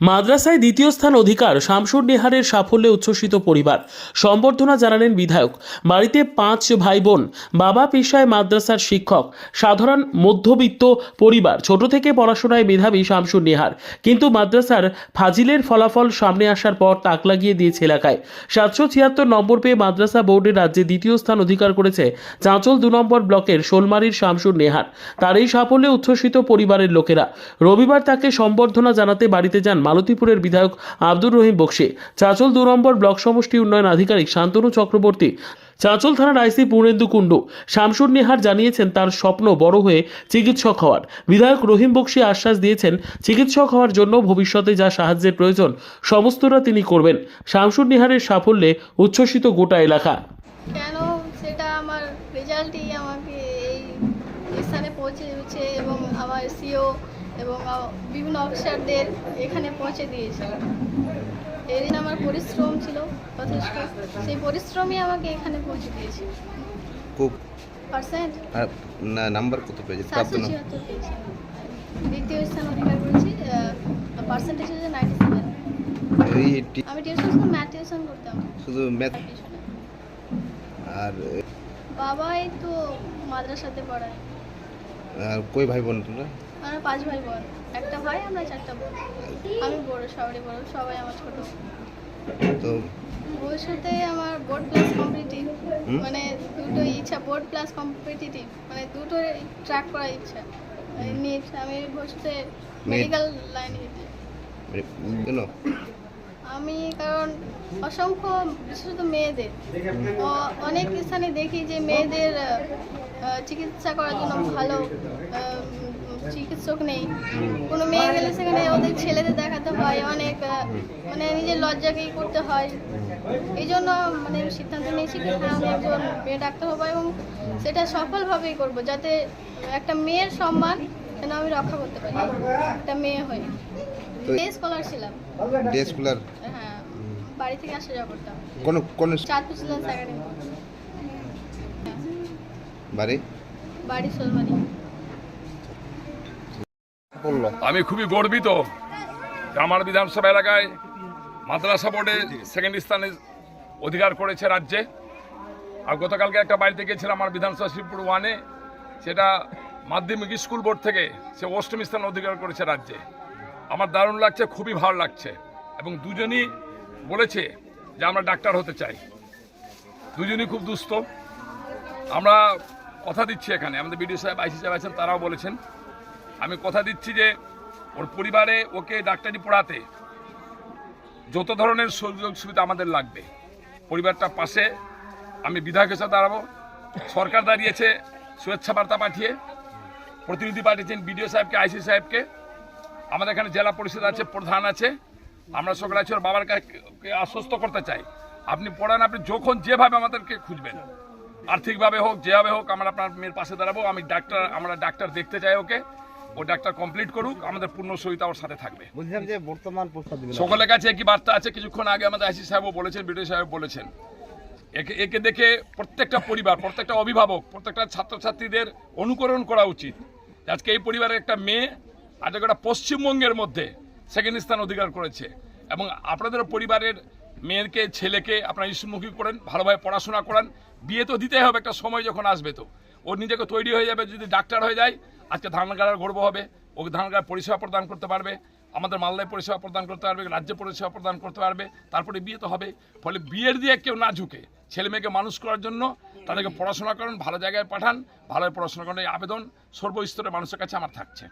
মাদ্রাসায় দ্বিতীয় স্থান অধিকার শামসুর নেহারের সাফল্যে উচ্ছ্বসিত পরিবার। সম্বর্ধনা জানালেন বিধায়ক। বাড়িতে পাঁচ ভাই বোন বাবা পেশায় মাদ্রাসার শিক্ষক, সাধারণ মধ্যবিত্ত পরিবার, ছোট থেকে পড়াশোনায় মেধাবী শামসুর নেহার। কিন্তু মাদ্রাসার ফাজিলের ফলাফল সামনে আসার পর তাক লাগিয়ে দিয়েছে এলাকায়। সাতশো ছিয়াত্তর নম্বর পেয়ে মাদ্রাসা বোর্ডের রাজ্যে দ্বিতীয় স্থান অধিকার করেছে চাঁচল দু নম্বর ব্লকের শোলমারির শামসুর নেহার। তার এই সাফল্যে উচ্ছ্বসিত পরিবারের লোকেরা। রবিবার তাকে সম্বর্ধনা জানাতে বাড়িতে যান মালতীপুরের বিধায়ক আব্দুর রহিম বক্সি, চাঁচল দু নম্বর ব্লক সমষ্টি উন্নয়ন আধিকারিক শান্তনু চক্রবর্তী, চাঁচল থানার আইসি পূর্ণেন্দু কুণ্ডু, শামসুর নেহার জানিয়েছেন তার স্বপ্ন বড় হয়ে চিকিৎসক হওয়ার। বিধায়ক রহিম বক্সি আশ্বাস দিয়েছেন, চিকিৎসক হওয়ার জন্য ভবিষ্যতে যা সাহায্যের প্রয়োজন, সমস্তটা তিনি করবেন। শামসুর নেহারের সাফল্যে উচ্ছ্বসিত গোটা এলাকা। কেন সেটা আমার রেজাল্টই আমাকে এই স্থানে পৌঁছে এবং আমার সিও এবং বিভিন্ন অফিসারদের এখানে পৌঁছে দিয়েছে এদিন আমার পরিশ্রম ছিল যথেষ্ট। সেই পরিশ্রমই আমাকে এখানে পৌঁছে দিয়েছে। খুব পার্সেন্ট? নাম্বার কত পেয়েছে? দ্বিতীয় স্থান অধিকার করেছি পার্সেন্টেজ হচ্ছে নাইনটি সেভেন আমি টিউশন শুধু ম্যাথ টিউশন করতাম। শুধু ম্যাথ আর বাবাই তো মাদ্রাসাতে পড়ায়। আর কই ভাই বোন তোমরা? আমরা পাঁচ ভাই বোন। একটা ভাই আমরা চারটা বোন। আমি বড় সবারই বড় সবাই আমার ছোট। তো ভবিষ্যতে আমার বোর্ড প্লাস কম্পিটিটিভ মানে দুটো ইচ্ছা বোর্ড প্লাস কম্পিটিটিভ মানে দুটো ট্র্যাক করার ইচ্ছা। নিট আমি ভবিষ্যতে মেডিকেল লাইনে যেতে। আমি কারণ অসংখ্য বিশেষত মেয়েদের। অনেক স্থানে দেখি যে মেয়েদের চিকিৎসা করার জন্য ভালো চিকিৎসক নেই। কোনো মেয়ে গেলে সেখানে ওদের ছেলেদের দেখাতে হয় অনেক মানে নিজের লজ্জাকেই করতে হয়। এই জন্য মানে সিদ্ধান্ত নিয়েছি কি হ্যাঁ, আমি একজন মেয়ে ডাক্তার হব এবং সেটা সফলভাবেই করব যাতে একটা মেয়ের সম্মান যেন আমি রক্ষা করতে পারি একটা মেয়ে হয়ে। তো স্কলার ছিলাম। ডে স্কুলার হ্যাঁ বাড়ি থেকে আসা যাওয়া করতাম। কোন কোন চাঁদপুর একাডেমি বাড়ি? বাড়ি সোলমারি। বলল আমি খুবই গর্বিত আমার বিধানসভা এলাকায় মাদ্রাসা বোর্ডে সেকেন্ড স্থানে অধিকার করেছে রাজ্যে। আর গতকালকে একটা বাড়িতে গেছিলাম আমার বিধানসভা শিবপুর ওয়ানে, সেটা মাধ্যমিক স্কুল বোর্ড থেকে সে অষ্টম স্থান অধিকার করেছে রাজ্যে। আমার দারুণ লাগছে, খুবই ভালো লাগছে এবং দুজনই বলেছে যে আমরা ডাক্তার হতে চাই। দুজনই খুব দুস্থ। আমরা কথা দিচ্ছি এখানে, আমাদের বিডিও সাহেব, আইসি সাহেব আছেন, তারাও বলেছেন। আমি কথা দিচ্ছি যে ওর পরিবারে ওকে ডাক্তারি পড়াতে যত ধরনের সুযোগ সুবিধা আমাদের লাগবে। পরিবারটা পাশে, আমি বিধায়ক হিসেবে দাঁড়াবো। সরকার দাঁড়িয়েছে শুভেচ্ছা বার্তা পাঠিয়ে, প্রতিনিধি পাঠিয়েছেন বিডিও সাহেবকে, আইসি সাহেবকে। আমাদের এখানে জেলা পরিষদ আছে, প্রধান আছে। আমরা সকলে আছি, ওর বাবার কাছে আশ্বস্ত করতে চাই। আপনি পড়ান, আপনি যখন যেভাবে আমাদেরকে খুঁজবেন, আর্থিকভাবে হোক, যেভাবে হোক, আমরা আপনার মেয়ের পাশে দাঁড়াবো। আমি ডাক্তার, আমরা ডাক্তার দেখতে চাই ওকে। ও ডাক্তার কমপ্লিট করুক আমাদের পূর্ণ সহিত আমার সাথে থাকবে। বলছিলাম যে বর্তমান প্রস্তাব সকলের কাছে একই বার্তা আছে কিছুক্ষণ আগে আমাদের আইসি সাহেবও বলেছেন বিডিও সাহেব বলেছেন। একে একে দেখে প্রত্যেকটা পরিবার প্রত্যেকটা অভিভাবক প্রত্যেকটা ছাত্রছাত্রীদের অনুকরণ করা উচিত। আজকে এই পরিবারের একটা মেয়ে আজকে একটা পশ্চিমবঙ্গের মধ্যে সেকেন্ড স্থান অধিকার করেছে এবং আপনাদের পরিবারের মেয়েকে ছেলেকে আপনারা স্কুলমুখী করেন ভালোভাবে পড়াশোনা করান। বিয়ে তো দিতেই হবে একটা সময় যখন আসবে তো। ও নিজেকে তৈরি হয়ে যাবে যদি ডাক্তার হয়ে যায় আজকে ধানগাড়ার গর্ব হবে ওকে ধানগাড়ার পরিষেবা প্রদান করতে পারবে, আমাদের মালদায় পরিষেবা প্রদান করতে পারবে, রাজ্যে পরিষেবা প্রদান করতে পারবে, তারপরে বিয়ে তো হবে, ফলে বিয়ের দিয়ে কেউ না ঝুঁকে। ছেলে মেয়েকে মানুষ করার জন্য তাদেরকে পড়াশোনা করেন, ভালো জায়গায় পাঠান, ভালো পড়াশোনা করেন এই আবেদন সর্বস্তরের মানুষের কাছে আমার থাকছে।